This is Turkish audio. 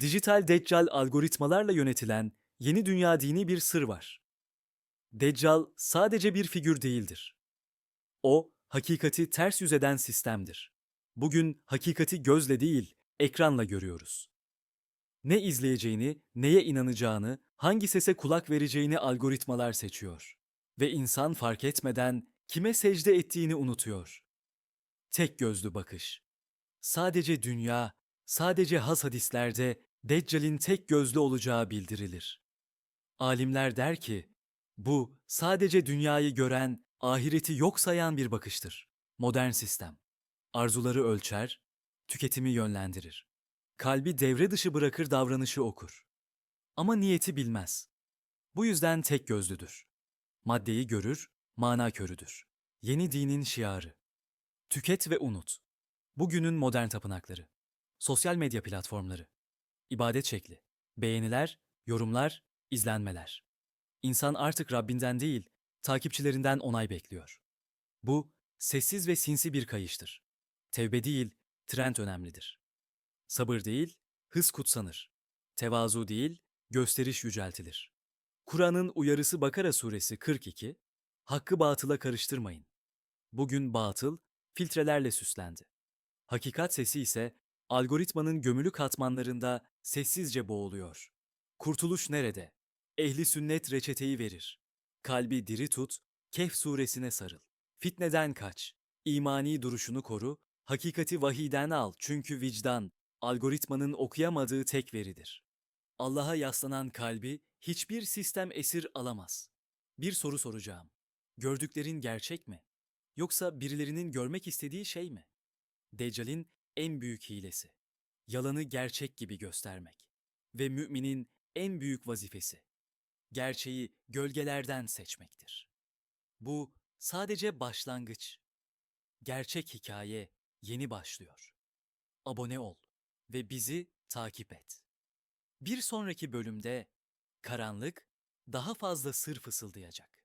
Dijital Deccal algoritmalarla yönetilen yeni dünya dini bir sır var. Deccal sadece bir figür değildir. O, hakikati ters yüz eden sistemdir. Bugün hakikati gözle değil, ekranla görüyoruz. Ne izleyeceğini, neye inanacağını, hangi sese kulak vereceğini algoritmalar seçiyor. Ve insan fark etmeden kime secde ettiğini unutuyor. Tek gözlü bakış. Sadece dünya, sadece has hadislerde Deccal'in tek gözlü olacağı bildirilir. Alimler der ki, bu sadece dünyayı gören, ahireti yok sayan bir bakıştır. Modern sistem. Arzuları ölçer, tüketimi yönlendirir. Kalbi devre dışı bırakır davranışı okur. Ama niyeti bilmez. Bu yüzden tek gözlüdür. Maddeyi görür, mana körüdür. Yeni dinin şiarı. Tüket ve unut. Bugünün modern tapınakları. Sosyal medya platformları. İbadet şekli. Beğeniler, yorumlar, izlenmeler. İnsan artık Rabbinden değil, takipçilerinden onay bekliyor. Bu, sessiz ve sinsi bir kayıştır. Tevbe değil, trend önemlidir. Sabır değil, hız kutsanır. Tevazu değil, gösteriş yüceltilir. Kur'an'ın uyarısı Bakara suresi 42, hakkı batıla karıştırmayın. Bugün batıl, filtrelerle süslendi. Hakikat sesi ise algoritmanın gömülü katmanlarında sessizce boğuluyor. Kurtuluş nerede? Ehli sünnet reçeteyi verir. Kalbi diri tut, Kehf suresine sarıl. Fitneden kaç. İmani duruşunu koru, hakikati vahiden al çünkü vicdan, algoritmanın okuyamadığı tek veridir. Allah'a yaslanan kalbi hiçbir sistem esir alamaz. Bir soru soracağım. Gördüklerin gerçek mi? Yoksa birilerinin görmek istediği şey mi? Deccal'in en büyük hilesi. Yalanı gerçek gibi göstermek. Ve müminin en büyük vazifesi. Gerçeği gölgelerden seçmektir. Bu sadece başlangıç. Gerçek hikaye yeni başlıyor. Abone ol ve bizi takip et. Bir sonraki bölümde karanlık daha fazla sır fısıldayacak.